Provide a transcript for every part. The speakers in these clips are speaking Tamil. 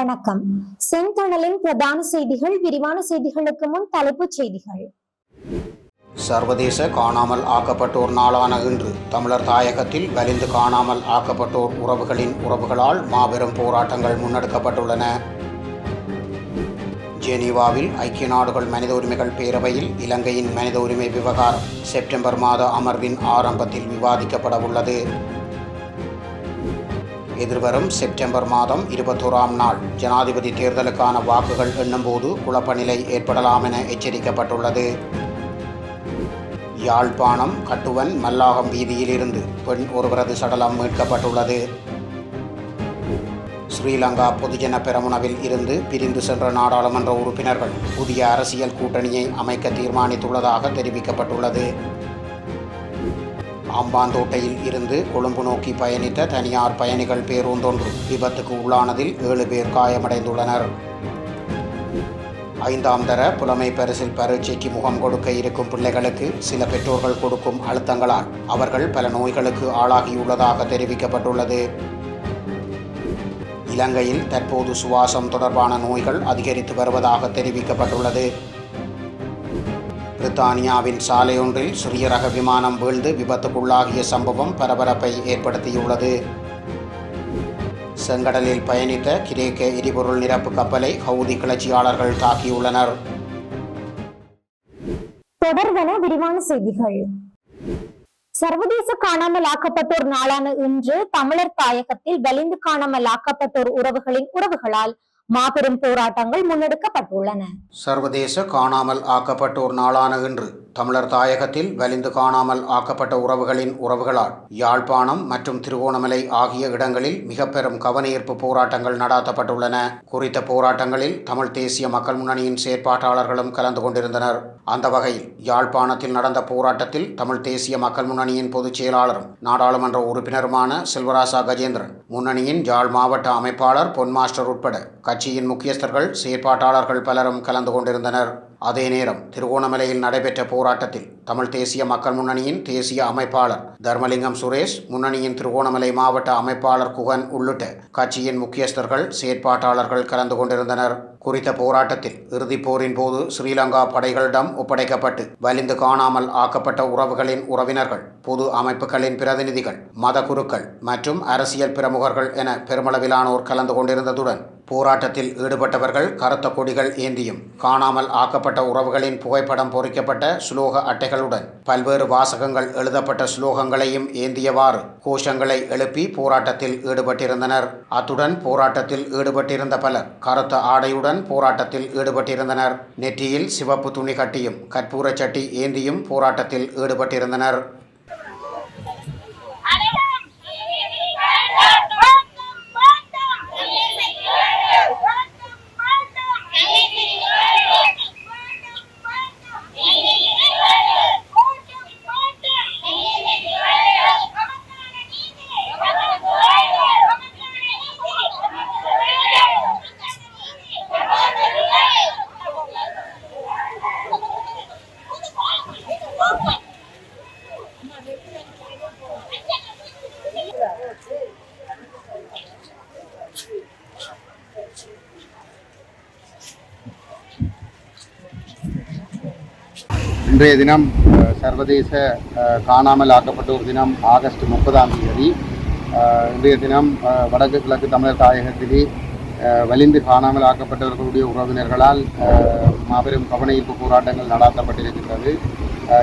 வணக்கம். செந்தணலின் பிரதான செய்திகள் விரிவான செய்திகளுக்கு முன் தலைப்புச் செய்திகள். சர்வதேச காணாமல் ஆக்கப்பட்டோர் நாளான இன்று தமிழர் தாயகத்தில் வலிந்து காணாமல் ஆக்கப்பட்டோர் உறவுகளின் உறவுகளால் மாபெரும் போராட்டங்கள் முன்னெடுக்கப்பட்டுள்ளன. ஜெனீவாவில் ஐக்கிய நாடுகள் மனித உரிமைகள் பேரவையில் இலங்கையின் மனித உரிமை விவகாரம் செப்டம்பர் மாத அமர்வின் ஆரம்பத்தில் விவாதிக்கப்பட உள்ளது எதிர்வரும் செப்டம்பர் மாதம் இருபத்தோராம் நாள். ஜனாதிபதி தேர்தலுக்கான வாக்குகள் எண்ணும்போது குழப்பநிலை ஏற்படலாம் என எச்சரிக்கப்பட்டுள்ளது. யாழ்ப்பாணம் கட்டுவன் மல்லாகம் வீதியிலிருந்து பெண் ஒருவரது சடலம் மீட்கப்பட்டுள்ளது. ஸ்ரீலங்கா பொதுஜன பெரமுனவில் இருந்து பிரிந்து சென்ற நாடாளுமன்ற உறுப்பினர்கள் புதிய அரசியல் கூட்டணியை அமைக்க தீர்மானித்துள்ளதாக தெரிவிக்கப்பட்டுள்ளது. ஆம்பாந்தோட்டையில் இருந்து கொழும்பு நோக்கி பயணித்த தனியார் பயணிகள் பேருந்தொன்று விபத்துக்கு உள்ளானதில் ஏழு பேர் காயமடைந்துள்ளனர். ஐந்தாம் தர புலமை பரிசில் பரீட்சைக்கு முகம் கொடுக்க இருக்கும் பிள்ளைகளுக்கு சில பெற்றோர்கள் கொடுக்கும் அழுத்தங்களால் அவர்கள் பல நோய்களுக்கு ஆளாகியுள்ளதாக தெரிவிக்கப்பட்டுள்ளது. இலங்கையில் தற்போது சுவாசம் தொடர்பான நோய்கள் அதிகரித்து வருவதாக தெரிவிக்கப்பட்டுள்ளது. பிரித்தானியாவின் சாலையொன்றில் சிறிய ரக விமானம் வீழ்ந்து விபத்துக்குள்ளாகிய சம்பவம் பரபரப்பை ஏற்படுத்தியுள்ளது. செங்கடலில் பயணித்த கிரேக்க எரிபொருள் நிரப்பு கப்பலை ஹவுதி கிளர்ச்சியாளர்கள் தாக்கியுள்ளனர். தொடர்வன விரிவான செய்திகள். சர்வதேச காணாமல் ஆக்கப்பட்டோர் நாளான இன்று தமிழர் தாயகத்தில் வலிந்து காணாமல் ஆக்கப்பட்டோர் உறவுகளின் உறவுகளால் மாபெரும் போராட்டங்கள் முன்னெடுக்கப்பட்டுள்ளன. சர்வதேச காணாமல் ஆக்கப்பட்டோர் நாளான இன்று. தமிழர் தாயகத்தில் வலிந்து காணாமல் ஆக்கப்பட்ட உறவுகளின் உறவுகளால் யாழ்ப்பாணம் மற்றும் திருகோணமலை ஆகிய இடங்களில் மிக பெரும் கவனஈர்ப்பு போராட்டங்கள் நடாத்தப்பட்டுள்ளன. குறித்த போராட்டங்களில் தமிழ் தேசிய மக்கள் முன்னணியின் செயற்பாட்டாளர்களும் கலந்து கொண்டிருந்தனர். அந்த வகையில் யாழ்ப்பாணத்தில் நடந்த போராட்டத்தில் தமிழ் தேசிய மக்கள் முன்னணியின் பொதுச் செயலாளரும் நாடாளுமன்ற உறுப்பினருமான செல்வராசா கஜேந்திரன் முன்னணியின் யாழ் மாவட்ட அமைப்பாளர் பொன்மாஸ்டர் உட்பட கட்சியின் முக்கியஸ்தர்கள் செயற்பாட்டாளர்கள் பலரும் கலந்து கொண்டிருந்தனர். அதே நேரம் திருகோணமலையில் நடைபெற்ற போராட்டத்தில் தமிழ் தேசிய மக்கள் முன்னணியின் தேசிய அமைப்பாளர் தர்மலிங்கம் சுரேஷ் முன்னணியின் திருகோணமலை மாவட்ட அமைப்பாளர் குகன் உள்ளிட்ட கட்சியின் முக்கியஸ்தர்கள் செயற்பாட்டாளர்கள் கலந்து கொண்டிருந்தனர். குறித்த போராட்டத்தில் இறுதிப் போரின் போது ஸ்ரீலங்கா படைகளிடம் ஒப்படைக்கப்பட்டு வலிந்து காணாமல் ஆக்கப்பட்ட உறவுகளின் உறவினர்கள் பொது அமைப்புகளின் பிரதிநிதிகள் மத குருக்கள் மற்றும் அரசியல் பிரமுகர்கள் என பெருமளவிலானோர் கலந்து கொண்டிருந்ததுடன் போராட்டத்தில் ஈடுபட்டவர்கள் கருத்த கொடிகள் ஏந்தியும் காணாமல் ஆக்கப்பட்ட உறவுகளின் புகைப்படம் பொறிக்கப்பட்ட சுலோக அட்டைகளுடன் பல்வேறு வாசகங்கள் எழுதப்பட்ட சுலோகங்களையும் ஏந்தியவாறு கோஷங்களை எழுப்பி போராட்டத்தில் ஈடுபட்டிருந்தனர். அத்துடன் போராட்டத்தில் ஈடுபட்டிருந்த பலர் கருத்த ஆடையுடன் போராட்டத்தில் ஈடுபட்டிருந்தனர். நெற்றியில் சிவப்பு துணி கட்டியும் கற்பூரச் சட்டி ஏந்தியும் போராட்டத்தில் ஈடுபட்டிருந்தனர். இன்றைய தினம் சர்வதேச காணாமல் ஆக்கப்பட்டோர் தினம் ஆகஸ்ட் முப்பதாம் தேதி. இன்றைய தினம் வடக்கு கிழக்கு தமிழர் தாயகத்திலே வலிந்து காணாமல் ஆக்கப்பட்டவர்களுடைய உறவினர்களால் மாபெரும் கவனஈர்ப்பு போராட்டங்கள் நடாத்தப்பட்டிருக்கின்றது.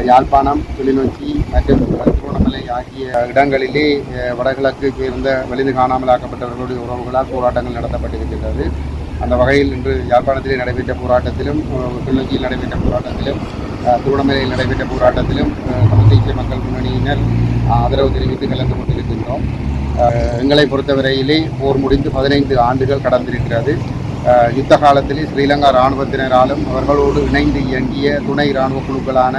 யாழ்ப்பாணம் கிளிநொச்சி மற்றும் திருவண்ணாமலை ஆகிய இடங்களிலே வடகிழக்கு சேர்ந்த வலிந்து காணாமல் ஆக்கப்பட்டவர்களுடைய உறவுகளால் போராட்டங்கள் நடத்தப்பட்டிருக்கின்றது. அந்த வகையில் இன்று யாழ்ப்பாணத்திலே நடைபெற்ற போராட்டத்திலும் கிளிநொச்சியில் நடைபெற்ற போராட்டத்திலும் திருவண்ணாமலையில் நடைபெற்ற போராட்டத்திலும் அஹ், தமிழ் தேசிய மக்கள் முன்னணியினர் ஆதரவு தெரிவித்து கலந்து கொண்டிருக்கின்றோம். எங்களை பொறுத்தவரையிலே போர் முடிந்து பதினைந்து ஆண்டுகள் கடந்திருக்கிறது. யுத்த காலத்திலே ஸ்ரீலங்கா இராணுவத்தினராலும் அவர்களோடு இணைந்து இயங்கிய துணை இராணுவ குழுக்களான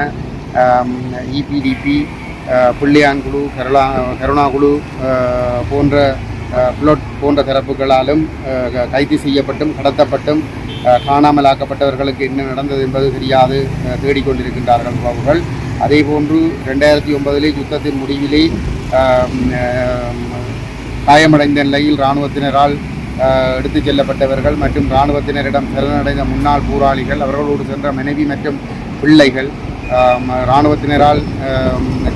இபிடிபி புள்ளியான் குழு கருணா கருணா குழு போன்ற அஹ், புலோட் போன்ற தரப்புகளாலும் கைது செய்யப்பட்டும் கடத்தப்பட்டும் காணாமலாக்கப்பட்டவர்களுக்கு என்ன நடந்தது என்பது தெரியாது தேடிக்கொண்டிருக்கின்றார்கள் உறவுகள் அதே போன்று ரெண்டாயிரத்தி ஒன்பதிலே யுத்தத்தின் முடிவிலே காயமடைந்த நிலையில் இராணுவத்தினரால் எடுத்துச் செல்லப்பட்டவர்கள் மற்றும் இராணுவத்தினரிடம் சரணடைந்த முன்னாள் போராளிகள் அவர்களோடு சென்ற மனைவி மற்றும் பிள்ளைகள் இராணுவத்தினரால்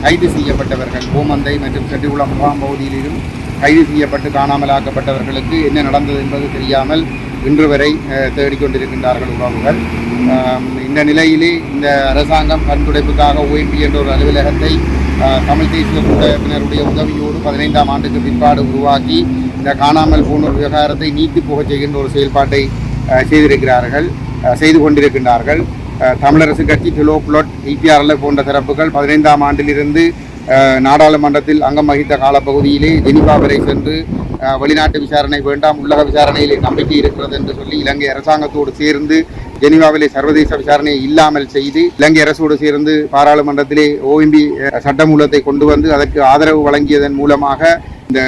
கைது செய்யப்பட்டவர்கள் கோமந்தை மற்றும் செட்டிகுளம் முகாம் பகுதியிலும் கைது செய்யப்பட்டு காணாமலாக்கப்பட்டவர்களுக்கு என்ன நடந்தது என்பது தெரியாமல் இன்று வரை தேடிக்கொண்டிருக்கின்றார்கள் உறவுகள். இந்த நிலையிலே இந்த அரசாங்கம் கண்துடைப்புக்காக ஓய்பி என்ற ஒரு அலுவலகத்தை தமிழ் தேசிய கூட்டமைப்பினருடைய உதவியோடு பதினைந்தாம் ஆண்டுக்கு பிற்பாடு உருவாக்கி இந்த காணாமல் போன விவகாரத்தை நீக்கி போகச் செய்கின்ற ஒரு செயல்பாட்டை செய்திருக்கிறார்கள் செய்து கொண்டிருக்கின்றார்கள். தமிழரசு கட்சி டிலோ புலட் இபிஆர்எல் போன்ற தரப்புகள் பதினைந்தாம் ஆண்டிலிருந்து நாடாளுமன்றத்தில் அங்கம் வகித்த காலப்பகுதியிலே ஜெனிவா வரை சென்று வெளிநாட்டு விசாரணை வேண்டாம் உள்ளக விசாரணையிலே நம்பிக்கை இருக்கிறது என்று சொல்லி இலங்கை அரசாங்கத்தோடு சேர்ந்து ஜெனீவாவிலே சர்வதேச விசாரணையை இல்லாமல் செய்து இலங்கை அரசோடு சேர்ந்து பாராளுமன்றத்திலே ஓஎம்பி சட்டமூலத்தை கொண்டு வந்து அதற்கு ஆதரவு வழங்கியதன் மூலமாக இந்த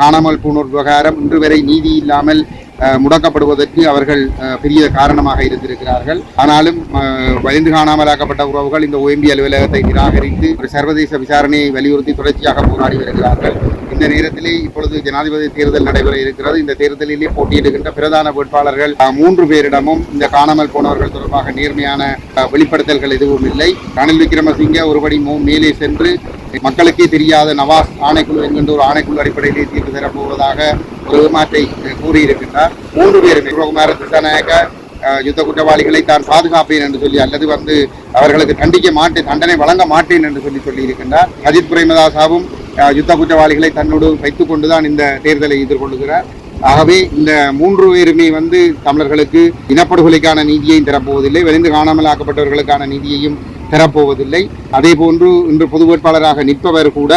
காணாமல் போனோர் விவகாரம் இன்று வரை நீதி இல்லாமல் முடக்கப்படுவதற்கு அவர்கள் அஹ், பெரிய காரணமாக இருந்திருக்கிறார்கள். ஆனாலும் அஹ், வலிந்து காணாமலாக்கப்பட்ட உறவுகள் இந்த ஓஎம்பி அலுவலகத்தை நிராகரித்து ஒரு சர்வதேச விசாரணையை வலியுறுத்தி தொடர்ச்சியாக போராடி வருகிறார்கள். இந்த நேரத்திலே இப்பொழுது ஜனாதிபதி தேர்தல் நடைபெற இருக்கிறது. இந்த தேர்தலிலே போட்டியிடுகின்ற பிரதான வேட்பாளர்கள் மூன்று பேரிடமும் இந்த காணாமல் போனவர்கள் தொடர்பாக நேர்மையான வெளிப்படுத்தல்கள் எதுவும் இல்லை. ரணில் விக்ரமசிங்க ஒருபடி மேலே சென்று மக்களுக்கே தெரியாத நவாஸ் ஆணைக்குழு என்கின்ற ஒரு ஆணைக்குழு அடிப்படையிலே தீர்ப்பு தரப்போவதாக ஒரு மாற்றை கூறியிருக்கின்றார். மூன்று பேருமே சிவகுமார திசாநாயக்க யுத்த குற்றவாளிகளை தான் பாதுகாப்பேன் என்று சொல்லி அல்லது வந்து அவர்களுக்கு தண்டிக்க மாட்டேன் தண்டனை வழங்க மாட்டேன் என்று சொல்லி சொல்லியிருக்கின்றார். அஜித் பிரேமதாசாவும் யுத்த குற்றவாளிகளை தன்னோடு வைத்துக் கொண்டுதான் இந்த தேர்தலை எதிர்கொள்ளுகிறார். ஆகவே இந்த மூன்று பேருமே வந்து தமிழர்களுக்கு இனப்படுகொலைக்கான நீதியையும் தரப்போவதில்லை வெளிந்து காணாமல் ஆக்கப்பட்டவர்களுக்கான நீதியையும் தரப்போவதில்லை. அதே போன்று இன்று பொது வேட்பாளராக நிற்பவர் கூட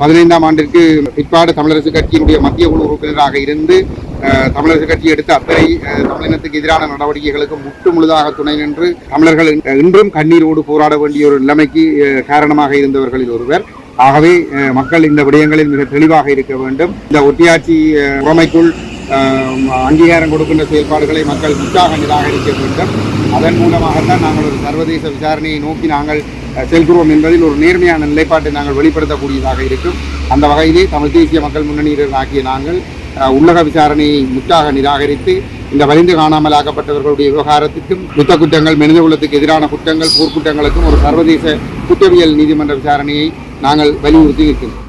பதினைந்தாம் ஆண்டிற்கு பிற்பாடு தமிழரசு கட்சியினுடைய மத்திய குழு உறுப்பினராக இருந்து தமிழரசு கட்சி எடுத்த அத்தனை தமிழினத்துக்கு எதிரான நடவடிக்கைகளுக்கு முற்று முழுதாக துணை நின்று தமிழர்கள் இன்றும் கண்ணீரோடு போராட வேண்டிய ஒரு நிலைமைக்கு காரணமாக இருந்தவர்களில் ஒருவர். ஆகவே மக்கள் இந்த விடயங்களில் மிக தெளிவாக இருக்க வேண்டும். இந்த ஒட்டியாட்சி அஹ், முறைமைக்குள் அங்கீகாரம் கொடுக்கின்ற செயல்பாடுகளை மக்கள் முற்றாக நிராகரிக்க வேண்டும். அதன் மூலமாகத்தான் நாங்கள் ஒரு சர்வதேச விசாரணையை நோக்கி நாங்கள் செல்கிறோம் என்பதில் ஒரு நேர்மையான நிலைப்பாட்டை நாங்கள் வெளிப்படுத்தக்கூடியதாக இருக்கும். அந்த வகையிலே தமிழ் தேசிய மக்கள் முன்னணியினர் ஆகிய நாங்கள் உள்ளக விசாரணையை முற்றாக நிராகரித்து இந்த வலிந்து காணாமலாக்கப்பட்டவர்களுடைய விவகாரத்துக்கும் யுத்த குற்றங்கள் மனித குலத்துக்கு எதிரான குற்றங்கள் போர்க்குற்றங்களுக்கும் ஒரு சர்வதேச குற்றவியல் நீதிமன்ற விசாரணையை நாங்கள் வலியுறுத்தி இருக்கின்றோம்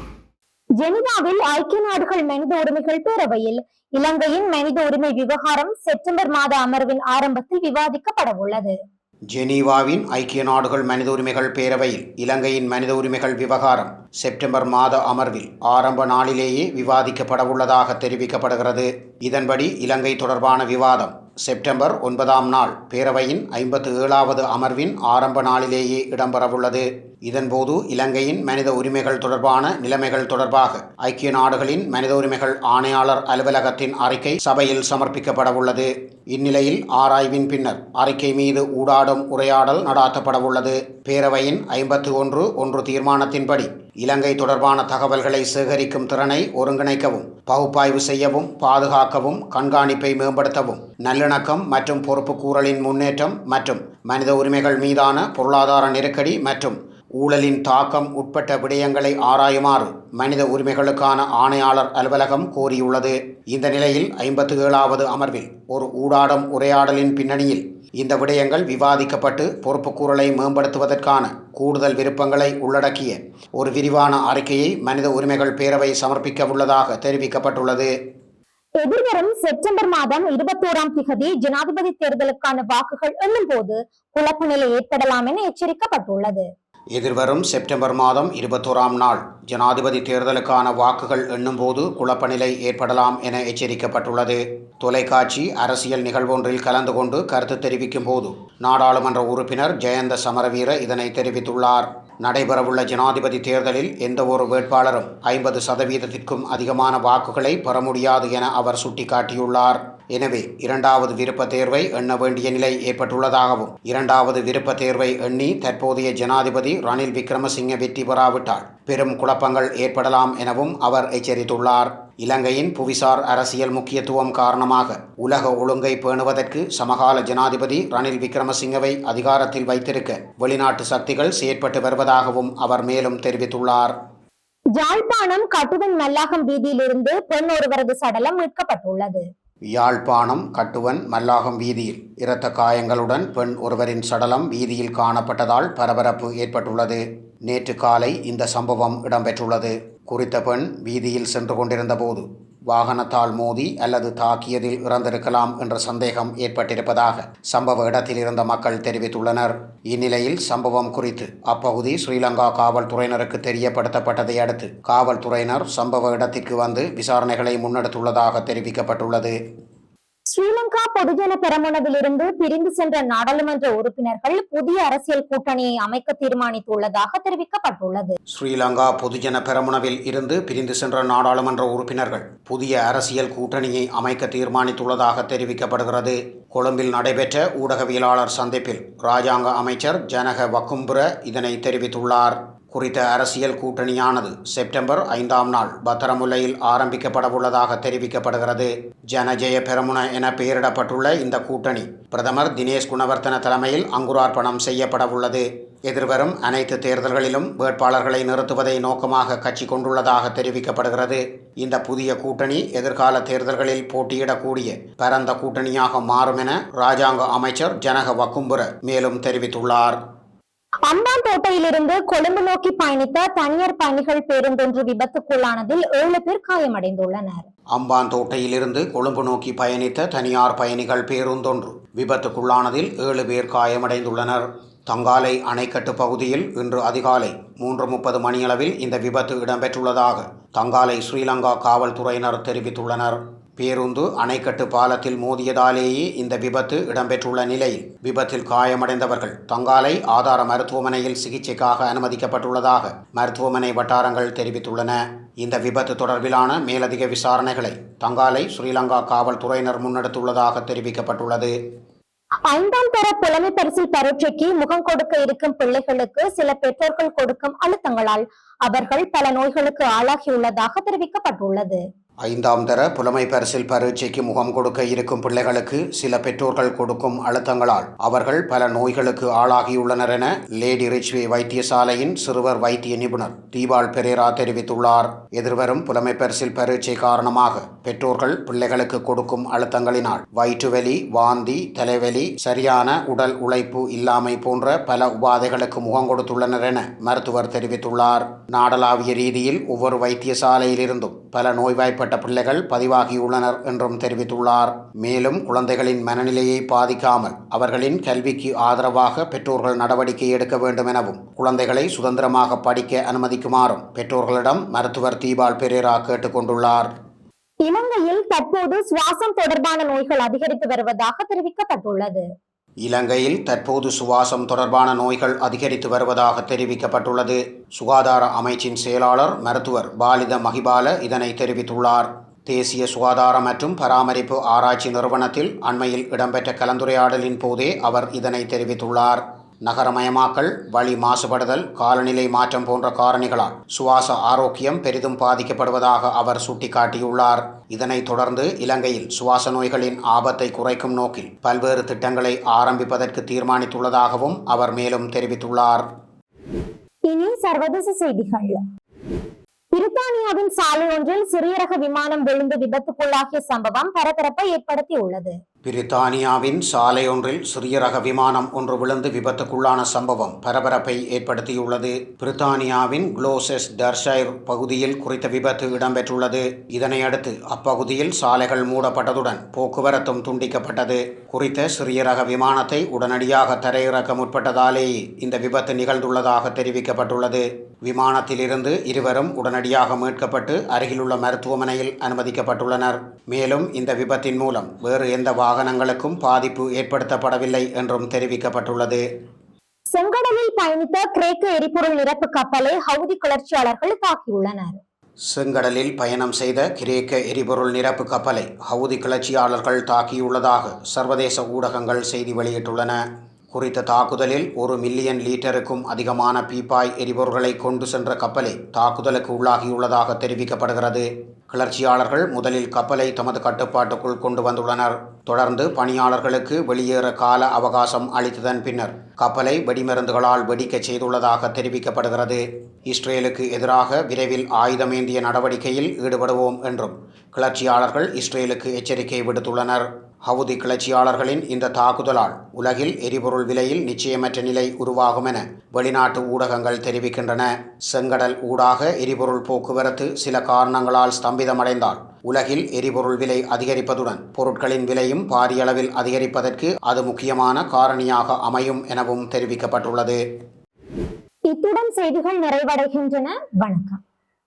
ஜெனீவாவில் ஐக்கிய நாடுகள் மனித உரிமைகள் பேரவையில் இலங்கையின் மனித உரிமை விவகாரம் செப்டம்பர் மாத அமர்வின் ஆரம்பத்தில் விவாதிக்கப்பட உள்ளது. ஜெனீவாவின் ஐக்கிய நாடுகள் மனித உரிமைகள் பேரவையில் இலங்கையின் மனித உரிமைகள் விவகாரம் செப்டம்பர் மாத அமர்வில் ஆரம்ப நாளிலேயே விவாதிக்கப்படவுள்ளதாக தெரிவிக்கப்படுகிறது. இதன்படி இலங்கை தொடர்பான விவாதம் செப்டம்பர் ஒன்பதாம் நாள் பேரவையின் ஐம்பத்து ஏழாவது அமர்வின் ஆரம்ப நாளிலேயே இடம்பெறவுள்ளது. இதன்போது இலங்கையின் மனித உரிமைகள் தொடர்பான நிலைமைகள் தொடர்பாக ஐக்கிய நாடுகளின் மனித உரிமைகள் ஆணையாளர் அலுவலகத்தின் அறிக்கை சபையில் சமர்ப்பிக்கப்படவுள்ளது இந்நிலையில் ஆராய்வின் பின்னர் அறிக்கை மீது ஊடாடும் உரையாடல் நடாத்தப்படவுள்ளது பேரவையின் ஐம்பத்து ஒன்று ஒன்று தீர்மானத்தின்படி இலங்கை தொடர்பான தகவல்களை சேகரிக்கும் திறனை ஒருங்கிணைக்கவும் பகுப்பாய்வு செய்யவும் பாதுகாக்கவும் கண்காணிப்பை மேம்படுத்தவும் நல்லிணக்கம் மற்றும் பொறுப்புக்கூறலின் முன்னேற்றம் மற்றும் மனித உரிமைகள் மீதான பொருளாதார நெருக்கடி மற்றும் ஊழலின் தாக்கம் உட்பட்ட விடயங்களை ஆராயுமாறு மனித உரிமைகளுக்கான ஆணையாளர் அலுவலகம் கோரியுள்ளது. இந்த நிலையில் ஐம்பத்து ஏழாவது அமர்வில் ஒரு ஊடாடம் உரையாடலின் பின்னணியில் இந்த விடயங்கள் விவாதிக்கப்பட்டு பொறுப்புக்கூறலை மேம்படுத்துவதற்கான கூடுதல் விருப்பங்களை உள்ளடக்கிய ஒரு விரிவான அறிக்கையை மனித உரிமைகள் பேரவை சமர்ப்பிக்க உள்ளதாக தெரிவிக்கப்பட்டுள்ளது. எதிர்வரும் செப்டம்பர் மாதம் இருபத்தோராம் திகதி ஜனாதிபதி தேர்தலுக்கான வாக்குகள் எண்ணும் போது குழப்ப நிலை ஏற்படலாம் என எச்சரிக்கப்பட்டுள்ளது. எதிர்வரும் செப்டம்பர் மாதம் இருபத்தோராம் நாள். ஜனாதிபதி தேர்தலுக்கான வாக்குகள் எண்ணும்போது குழப்பநிலை ஏற்படலாம் என எச்சரிக்கப்பட்டுள்ளது. தொலைக்காட்சி அரசியல் நிகழ்வொன்றில் கலந்து கொண்டு கருத்து தெரிவிக்கும் போது நாடாளுமன்ற உறுப்பினர் ஜெயந்த சமரவீர இதனை தெரிவித்துள்ளார். நடைபெறவுள்ள ஜனாதிபதி தேர்தலில் எந்த ஒரு வேட்பாளரும் ஐம்பது சதவீதத்திற்கும் அதிகமான வாக்குகளை பெற முடியாது என அவர் சுட்டிக்காட்டியுள்ளார். எனவே இரண்டாவது விருப்ப தேர்வை எண்ண வேண்டிய நிலை ஏற்பட்டுள்ளதாகவும் இரண்டாவது விருப்ப தேர்வை எண்ணி தற்போதைய ஜனாதிபதி ரணில் விக்ரமசிங்க வெற்றி பெறாவிட்டால் பெரும் குழப்பங்கள் ஏற்படலாம் எனவும் அவர் எச்சரித்துள்ளார். இலங்கையின் புவிசார் அரசியல் முக்கியத்துவம் காரணமாக உலக ஒழுங்கை பேணுவதற்கு சமகால ஜனாதிபதி ரணில் விக்ரமசிங்கவை அதிகாரத்தில் வைத்திருக்க வெளிநாட்டு சக்திகள் செயற்பட்டு வருவதாகவும் அவர் மேலும் தெரிவித்துள்ளார். யாழ்ப்பாணம் கட்டுவன் மல்லாகம் வீதியிலிருந்து பெண் ஒருவரது சடலம் மீட்கப்பட்டுள்ளது. யாழ்ப்பாணம் கட்டுவன் மல்லாகம் வீதியில் இரத்த காயங்களுடன் பெண் ஒருவரின் சடலம் வீதியில் காணப்பட்டதால் பரபரப்பு ஏற்பட்டுள்ளது. நேற்று காலை இந்த சம்பவம் இடம்பெற்றுள்ளது. குறித்த பெண் வீதியில் சென்று கொண்டிருந்தபோது வாகனத்தால் மோதி அல்லது தாக்கியதில் இறந்திருக்கலாம் என்ற சந்தேகம் ஏற்பட்டிருப்பதாக சம்பவ இடத்தில் இருந்த மக்கள் தெரிவித்துள்ளனர். இந்நிலையில் சம்பவம் குறித்து அப்பகுதி ஸ்ரீலங்கா காவல்துறையினருக்கு தெரியப்படுத்தப்பட்டதை அடுத்து காவல்துறையினர் சம்பவ இடத்திற்கு வந்து விசாரணைகளை முன்னெடுத்துள்ளதாக தெரிவிக்கப்பட்டுள்ளது. ஸ்ரீலங்கா பொதுஜன பெரமுனவிலிருந்து பிரிந்து சென்ற நாடாளுமன்ற உறுப்பினர்கள் புதிய அரசியல் கூட்டணியை அமைக்க தீர்மானித்துள்ளதாக தெரிவிக்கப்பட்டுள்ளது. ஸ்ரீலங்கா பொதுஜன பெரமுனவில் இருந்து பிரிந்து சென்ற நாடாளுமன்ற உறுப்பினர்கள் புதிய அரசியல் கூட்டணியை அமைக்க தீர்மானித்துள்ளதாக தெரிவிக்கப்படுகிறது. கொழும்பில் நடைபெற்ற ஊடகவியலாளர் சந்திப்பில் ராஜாங்க அமைச்சர் ஜனக வக்கும்புர இதனை தெரிவித்துள்ளார். குறித்த அரசியல் கூட்டணியானது செப்டம்பர் ஐந்தாம் நாள் பத்தரமுல்லையில் ஆரம்பிக்கப்படவுள்ளதாக தெரிவிக்கப்படுகிறது. ஜனஜெய பெருமுன என பெயரிடப்பட்டுள்ள இந்த கூட்டணி பிரதமர் தினேஷ் குணவர்த்தன தலைமையில் அங்குரார்ப்பணம் செய்யப்படவுள்ளது. எதிர்வரும் அனைத்து தேர்தல்களிலும் வேட்பாளர்களை நிறுத்துவதை நோக்கமாக கட்சி கொண்டுள்ளதாக தெரிவிக்கப்படுகிறது. இந்த புதிய கூட்டணி எதிர்கால தேர்தல்களில் போட்டியிடக்கூடிய பரந்த கூட்டணியாக மாறும் என ராஜாங்க அமைச்சர் ஜனக வக்கும்புர மேலும் தெரிவித்துள்ளார். அம்பாந்தோட்டையிலிருந்து கொழும்பு நோக்கி பயணித்த தனியார் பயணிகள் பேருந்தொன்று விபத்துக்குள்ளானதில் ஏழு பேர் காயமடைந்துள்ளனர். அம்பாந்தோட்டையிலிருந்து கொழும்பு நோக்கி பயணித்த தனியார் பயணிகள் பேருந்தொன்று விபத்துக்குள்ளானதில் ஏழு பேர் காயமடைந்துள்ளனர். தங்காலை அணைக்கட்டு பகுதியில் இன்று அதிகாலை மூன்று முப்பது மணியளவில் இந்த விபத்து இடம்பெற்றுள்ளதாக தங்காலை ஸ்ரீலங்கா காவல்துறையினர் தெரிவித்துள்ளனர். பேருந்து அணைக்கட்டு பாலத்தில் மோதியதாலேயே இந்த விபத்து இடம்பெற்றுள்ள நிலையில் விபத்தில் காயமடைந்தவர்கள் தங்காலை ஆதார மருத்துவமனையில் சிகிச்சைக்காக அனுமதிக்கப்பட்டுள்ளதாக மருத்துவமனை வட்டாரங்கள் தெரிவித்துள்ளன. இந்த விபத்து தொடர்பிலான மேலதிக விசாரணைகளை தங்காலை ஸ்ரீலங்கா காவல்துறையினர் முன்னெடுத்துள்ளதாக தெரிவிக்கப்பட்டுள்ளது. ஐந்தாம் தர புலமை பரிசில் பரீட்சைக்கு முகம் கொடுக்க இருக்கும் பிள்ளைகளுக்கு சில பெற்றோர்கள் கொடுக்கும் அழுத்தங்களால் அவர்கள் பல நோய்களுக்கு ஆளாகியுள்ளதாக தெரிவிக்கப்பட்டுள்ளது. ஐந்தாம் தர புலமை பரிசில் பரீட்சைக்கு முகம் கொடுக்க இருக்கும் பிள்ளைகளுக்கு சில பெற்றோர்கள் கொடுக்கும் அழுத்தங்களால் அவர்கள் பல நோய்களுக்கு ஆளாகியுள்ளனர் என லேடி ரிச்வே வைத்தியசாலையின் சிறுவர் வைத்திய நிபுணர் தீபால் பெரேரா தெரிவித்துள்ளார். எதிர்வரும் புலமை பரிசில் பரீட்சை காரணமாக பெற்றோர்கள் பிள்ளைகளுக்கு கொடுக்கும் அழுத்தங்களினால் வயிற்றுவலி வாந்தி தலைவலி சரியான உடல் உழைப்பு இல்லாமை போன்ற பல உபாதைகளுக்கு முகம் கொடுத்துள்ளனர் என மருத்துவர் தெரிவித்துள்ளார். நாடளாவிய ரீதியில் ஒவ்வொரு வைத்தியசாலையிலிருந்தும் பல நோய்வாய்ப்பு நோய்வாய்ப்பட்ட பிள்ளைகள் பதிவாகியுள்ளனர் என்றும் தெரிவித்துள்ளார். மேலும் குழந்தைகளின் மனநிலையை பாதிக்காமல் அவர்களின் கல்விக்கு ஆதரவாக பெற்றோர்கள் நடவடிக்கை எடுக்க வேண்டும் எனவும் குழந்தைகளை சுதந்திரமாக படிக்க அனுமதிக்குமாறும் பெற்றோர்களிடம் மருத்துவர் தீபால் பெரேரா கேட்டுக்கொண்டுள்ளார் இலங்கையில் தற்போது சுவாசம் தொடர்பான நோய்கள் அதிகரித்து வருவதாக தெரிவிக்கப்பட்டுள்ளது. இலங்கையில் தற்போது சுவாசம் தொடர்பான நோய்கள் அதிகரித்து வருவதாக தெரிவிக்கப்பட்டுள்ளது. சுகாதார அமைச்சின் செயலாளர் மருத்துவர் பாலித மகிபால இதனை தெரிவித்துள்ளார். தேசிய சுகாதார மற்றும் பராமரிப்பு ஆராய்ச்சி நிறுவனத்தில் அண்மையில் இடம்பெற்ற கலந்துரையாடலின் போதே அவர் இதனை தெரிவித்துள்ளார். நகரமயமாக்கல் வழி மாசுபடுதல் காலநிலை மாற்றம் போன்ற காரணிகளால் சுவாச ஆரோக்கியம் பெரிதும் பாதிக்கப்படுவதாக அவர் சுட்டிக்காட்டியுள்ளார். இதனைத் தொடர்ந்து இலங்கையில் சுவாச நோய்களின் ஆபத்தை குறைக்கும் நோக்கில் பல்வேறு திட்டங்களை ஆரம்பிப்பதற்கு தீர்மானித்துள்ளதாகவும் அவர் மேலும் தெரிவித்துள்ளார். இனி சர்வதேச செய்திகள். பிரித்தானியாவின் சாலை ஒன்றில் சிறிய ரக விமானம் விழுந்து விபத்துக்குள்ளாகிய சம்பவம் பரபரப்பை ஏற்படுத்தியுள்ளது. பிரித்தானியாவின் சாலையொன்றில் சிறிய ரக விமானம் ஒன்று விழுந்து விபத்துக்குள்ளான சம்பவம் பரபரப்பை ஏற்படுத்தியுள்ளது. பிரித்தானியாவின் குளோசெஸ் டர்ஷைர் பகுதியில் குறித்த விபத்து இடம்பெற்றுள்ளது. இதனையடுத்து அப்பகுதியில் சாலைகள் மூடப்பட்டதுடன் போக்குவரத்தும் துண்டிக்கப்பட்டது. குறித்த சிறிய ரக விமானத்தை உடனடியாக தரையிறக்க முற்பட்டதாலேயே இந்த விபத்து நிகழ்ந்துள்ளதாக தெரிவிக்கப்பட்டுள்ளது. விமானத்திலிருந்து இருவரும் உடனடியாக மீட்கப்பட்டு அருகிலுள்ள மருத்துவமனையில் அனுமதிக்கப்பட்டுள்ளனர். மேலும் இந்த விபத்தின் மூலம் வேறு எந்த வாகனங்களுக்கும் பாதிப்பு ஏற்படுத்தப்படவில்லை என்றும் தெரிவிக்கப்பட்டுள்ளது. செங்கடலில் பயணித்த கிரேக்க எரிபொருள் நிரப்பு கப்பலை ஹவுதி கிளர்ச்சியாளர்கள் தாக்கியுள்ளனர். செங்கடலில் பயணம் செய்த கிரேக்க எரிபொருள் நிரப்பு கப்பலை ஹவுதி கிளர்ச்சியாளர்கள் தாக்கியுள்ளதாக சர்வதேச ஊடகங்கள் செய்தி வெளியிட்டுள்ளன. குறித்த தாக்குதலில் ஒரு மில்லியன் லீட்டருக்கும் அதிகமான பீப்பாய் எரிபொருள்களை கொண்டு சென்ற கப்பலே தாக்குதலுக்கு உள்ளாகியுள்ளதாக தெரிவிக்கப்படுகிறது. கிளர்ச்சியாளர்கள் முதலில் கப்பலை தமது கட்டுப்பாட்டுக்குள் கொண்டு வந்துள்ளனர். தொடர்ந்து பணியாளர்களுக்கு வெளியேற கால அவகாசம் அளித்ததன் பின்னர் கப்பலை வெடிமருந்துகளால் வெடிக்கச் செய்துள்ளதாக தெரிவிக்கப்படுகிறது. இஸ்ரேலுக்கு எதிராக விரைவில் ஆயுதமேந்திய நடவடிக்கையில் ஈடுபடுவோம் என்றும் கிளர்ச்சியாளர்கள் இஸ்ரேலுக்கு எச்சரிக்கை விடுத்துள்ளனர். ஹவுதி கிளர்ச்சியாளர்களின் இந்த தாக்குதலால் உலகில் எரிபொருள் விலையில் நிச்சயமற்ற நிலை உருவாகும் என வெளிநாட்டு ஊடகங்கள் தெரிவிக்கின்றன. செங்கடல் ஊடாக எரிபொருள் போக்குவரத்து சில காரணங்களால் ஸ்தம்பிதமடைந்தால் உலகில் எரிபொருள் விலை அதிகரிப்பதுடன் பொருட்களின் விலையும் பாரியளவில் அதிகரிப்பதற்கு அது முக்கியமான காரணியாக அமையும் எனவும் தெரிவிக்கப்பட்டுள்ளது. இத்துடன் செய்திகள் நிறைவடைகின்றன. வணக்கம்.